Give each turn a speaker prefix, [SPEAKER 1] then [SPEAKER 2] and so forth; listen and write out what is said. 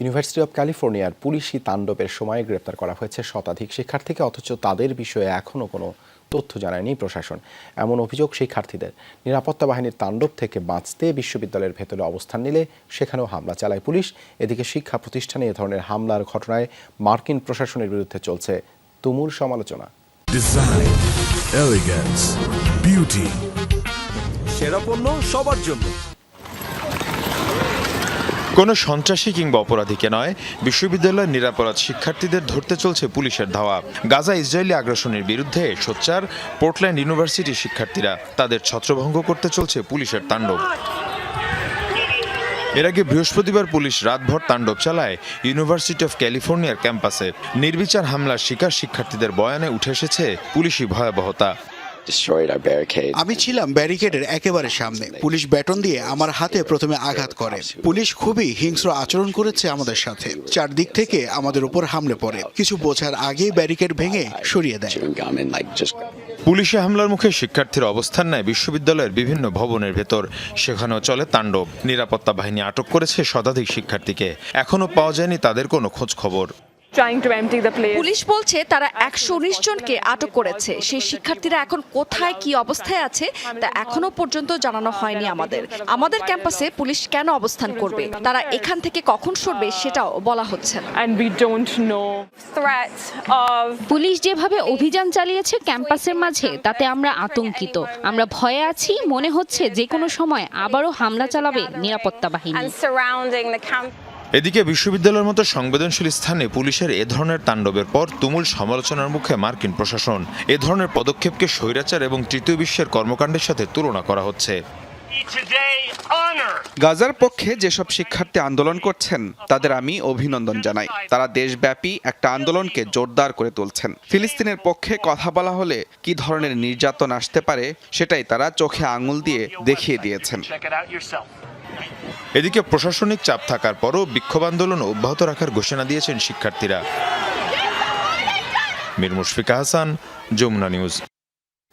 [SPEAKER 1] University of ক্যালিফোর্নিয়ার পুলিশি তাণ্ডবের সময় গ্রেপ্তার করা হয়েছে শতাধিক শিক্ষার্থীকে অথচ তাদের বিষয়ে এখনও কোনো তথ্য জানায়নি প্রশাসন। এমন অভিযোগ শিক্ষার্থীদের। নিরাপত্তা বাহিনীর তাণ্ডব থেকে বাঁচতে বিশ্ববিদ্যালয়ের ভেতরে অবস্থান নিলে সেখানেও হামলা চালায় পুলিশ। এদিকে শিক্ষা প্রতিষ্ঠানে এ ধরনের হামলার ঘটনায় মার্কিন প্রশাসনের বিরুদ্ধে চলছে তুমুল সমালোচনা.
[SPEAKER 2] সেরা পণ্য সবার জন্য।
[SPEAKER 3] কোনো সন্ত্রাসী কিংবা অপরাধীকে নয়, বিশ্ববিদ্যালয়ের নিরাপরাধ শিক্ষার্থীদের ধরতে চলছে পুলিশের ধাওয়া। গাজা ইসরায়েলি আগ্রাসনের বিরুদ্ধে সোচ্চার পোর্টল্যান্ড ইউনিভার্সিটির শিক্ষার্থীরা তাদের ছত্রভঙ্গ করতে চলছে পুলিশের তাণ্ডব। এর আগে বৃহস্পতিবার পুলিশ রাতভর তাণ্ডব চালায় ইউনিভার্সিটি অফ ক্যালিফোর্নিয়ার ক্যাম্পাসে। নির্বিচার হামলার শিকার শিক্ষার্থীদের বয়ানে উঠে এসেছে পুলিশি ভয়াবহতা.
[SPEAKER 4] আমি ছিলাম ব্যারিকেডের একেবারে সামনে। পুলিশ ব্যাটন দিয়ে আমার হাতে প্রথমে আঘাত করে। পুলিশ খুবই হিংস্র আচরণ করেছে আমাদের সাথে। চারদিক থেকে আমাদের উপর হামলে পড়ে। কিছু বোঝার আগেই ব্যারিকেড ভেঙে সরিয়ে দেয়।
[SPEAKER 3] পুলিশি হামলার মুখে শিক্ষার্থীর অবস্থান নেয় বিশ্ববিদ্যালয়ের বিভিন্ন ভবনের ভেতর। সেখানেও চলে তাণ্ডব। নিরাপত্তা বাহিনী আটক করেছে শতাধিক শিক্ষার্থীকে। এখনও পাওয়া যায়নি তাদের কোনো খোঁজ খবর
[SPEAKER 5] trying to empty the place.
[SPEAKER 6] Police বলছে তারা একশো উনিশ জনকে আটক করেছে। সেই শিক্ষার্থীরা এখন কোথায় কি অবস্থায় আছে তা এখনও পর্যন্ত জানানো হয়নি আমাদের। আমাদের ক্যাম্পাসে পুলিশ কেন অবস্থান করবে? তারা এখান থেকে কখন সরবে সেটাও বলা হচ্ছে না।
[SPEAKER 7] পুলিশ যেভাবে অভিযান চালিয়েছে ক্যাম্পাসের মাঝে তাতে আমরা আতঙ্কিত। আমরা ভয়ে আছি মনে হচ্ছে যে কোনো সময় আবারও হামলা চালাবে নিরাপত্তা বাহিনী।
[SPEAKER 3] এদিকে বিশ্ববিদ্যালয়ের মতো সংবেদনশীল স্থানে পুলিশের এ ধরনের তাণ্ডবের পর তুমুল সমালোচনার মুখে মার্কিন প্রশাসন। এ ধরনের পদক্ষেপকে স্বৈরাচার এবং তৃতীয় বিশ্বের কর্মকাণ্ডের সাথে তুলনা করা হচ্ছে।
[SPEAKER 8] গাজার পক্ষে যেসব শিক্ষার্থী আন্দোলন করছেন তাদের আমি অভিনন্দন জানাই। তারা দেশব্যাপী একটা আন্দোলনকে জোরদার করে তুলছেন। ফিলিস্তিনের পক্ষে কথা বলা হলে কি ধরনের নির্যাতন আসতে পারে সেটাই তারা চোখে আঙুল দিয়ে দেখিয়ে দিয়েছেন।
[SPEAKER 3] এদিকে প্রশাসনিক চাপ থাকার পরও বিক্ষোভ আন্দোলন অব্যাহত রাখার ঘোষণা দিয়েছেন শিক্ষার্থীরা। মীর মুশফিকা হাসান যমুনা নিউজ।